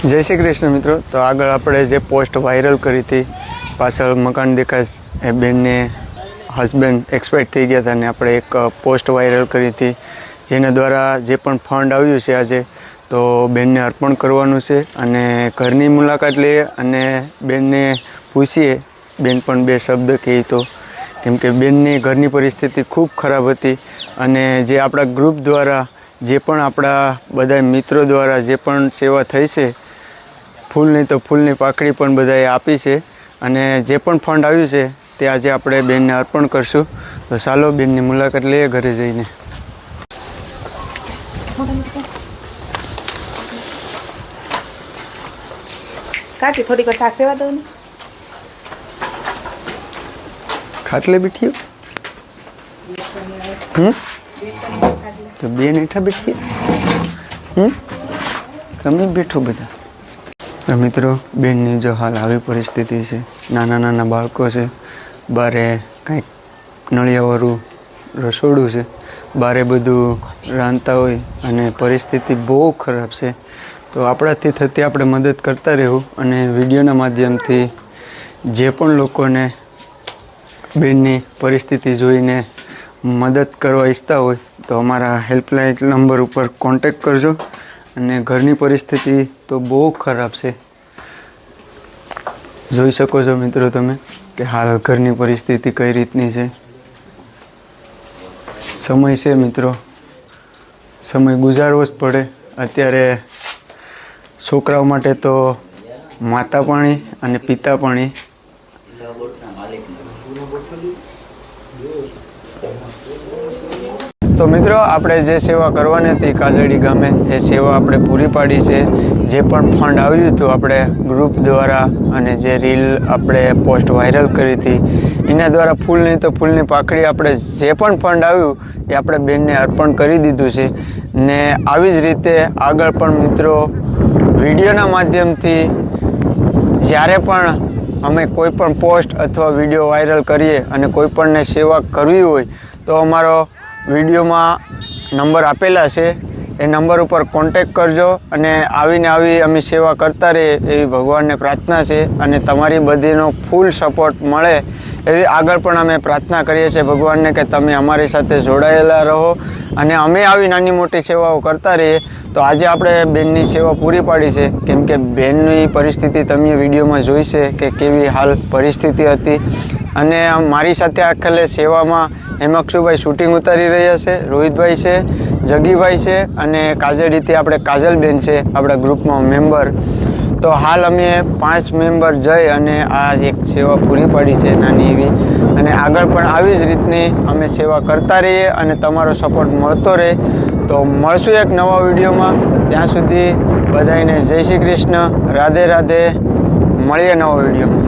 જય શ્રી કૃષ્ણ મિત્રો. તો આગળ આપણે જે પોસ્ટ વાયરલ કરી હતી, પાછળ મકાન દેખાશ એ બેનને હસબન્ડ એક્સપાયર થઈ ગયા હતા અને આપણે એક પોસ્ટ વાયરલ કરી હતી, જેના દ્વારા જે પણ ફંડ આવ્યું છે આજે, તો બેનને અર્પણ કરવાનું છે અને ઘરની મુલાકાત લઈએ અને બેનને પૂછીએ. બેન પણ બે શબ્દ કહે તો, કેમ કે બેનની ઘરની પરિસ્થિતિ ખૂબ ખરાબ હતી અને જે આપણા ગ્રુપ દ્વારા, જે પણ આપણા બધા મિત્રો દ્વારા જે પણ સેવા થઈ છે ફૂલ નહીં તો ફૂલની પાકડી પણ બધાએ આપી છે અને જે પણ ફંડ આવ્યું છે તે આજે આપણે બેનને અર્પણ કરશું. તો ચાલો બેનની મુલાકાત લઈએ ઘરે જઈને. કાકી થોડીક વાર શાક સેવા દઉં ને. ખાટલે બેઠી હમ? તો બેન હેઠા બેઠી હમ? તમે બેઠો બધા. મિત્રો, બેનની જો હાલ આવી પરિસ્થિતિ છે, નાના નાના બાળકો છે, બારે કંઈક નળિયાવાળું રસોડું છે, બારે બધું રાંધતા હોય અને પરિસ્થિતિ બહુ ખરાબ છે, તો આપણાથી થતી આપણે મદદ કરતા રહેવું અને વિડીયોના માધ્યમથી જે પણ લોકોને બેનની પરિસ્થિતિ જોઈને મદદ કરવા ઈચ્છતા હોય, તો અમારા હેલ્પલાઇન નંબર ઉપર કોન્ટેક કરજો. અને ઘરની પરિસ્થિતિ તો બહુ ખરાબ છે. જોઈ શકો છો મિત્રો તમે કે હાલ ઘરની પરિસ્થિતિ કઈ રીતની છે. સમય છે મિત્રો. સમય ગુજારવો જ પડે. અત્યારે છોકરાઓ માટે તો માતા પાણી અને પિતા પાણી. તો મિત્રો, આપણે જે સેવા કરવાની હતી કાજળી ગામે, એ સેવા આપણે પૂરી પાડી છે. જે પણ ફંડ આવ્યું હતું આપણે ગ્રુપ દ્વારા અને જે રીલ આપણે પોસ્ટ વાયરલ કરી હતી, એના દ્વારા ફૂલની તો ફૂલની પાકડી આપણે જે પણ ફંડ આવ્યું, એ આપણે બેનને અર્પણ કરી દીધું છે. ને આવી જ રીતે આગળ પણ મિત્રો, વિડીયોના માધ્યમથી જ્યારે પણ અમે કોઈ પણ પોસ્ટ અથવા વીડિયો વાયરલ કરીએ અને કોઈ પણને સેવા કરવી હોય, તો અમારો વિડીયોમાં નંબર આપેલા છે. એ નંબર ઉપર કોન્ટેક કરજો અને આવીને આવી અમે સેવા કરતા રહીએ એવી ભગવાનને પ્રાર્થના છે અને તમારી બધીનો ફૂલ સપોર્ટ મળે એવી આગળ પણ અમે પ્રાર્થના કરીએ છીએ ભગવાનને કે તમે અમારી સાથે જોડાયેલા રહો અને અમે આવી નાની મોટી સેવાઓ કરતા રહીએ. તો આજે આપણે બેનની સેવા પૂરી પાડી છે. કેમ કે બેનની પરિસ્થિતિ તમે વિડીયોમાં જોઈ છે કે કેવી હાલ પરિસ્થિતિ હતી. અને મારી સાથે આખલે સેવામાં હેમક્ષુભાઈ શૂટિંગ ઉતારી રહ્યા છે, રોહિતભાઈ છે, જગીભાઈ છે અને કાજળીથી આપણે કાજલબેન છે, આપણા ગ્રુપમાં મેમ્બર તો હાલ અમે પાંચ મેમ્બર જઈ અને આ એક સેવા પૂરી પાડી છે નાની એવી. અને આગળ પણ આવી જ રીતની અમે સેવા કરતા રહીએ અને તમારો સપોર્ટ મળતો રહે. તો મળશું એક નવા વિડીયોમાં. ત્યાં સુધી બધાને જય શ્રી કૃષ્ણ. રાધે રાધે. મળીએ નવા વિડીયોમાં.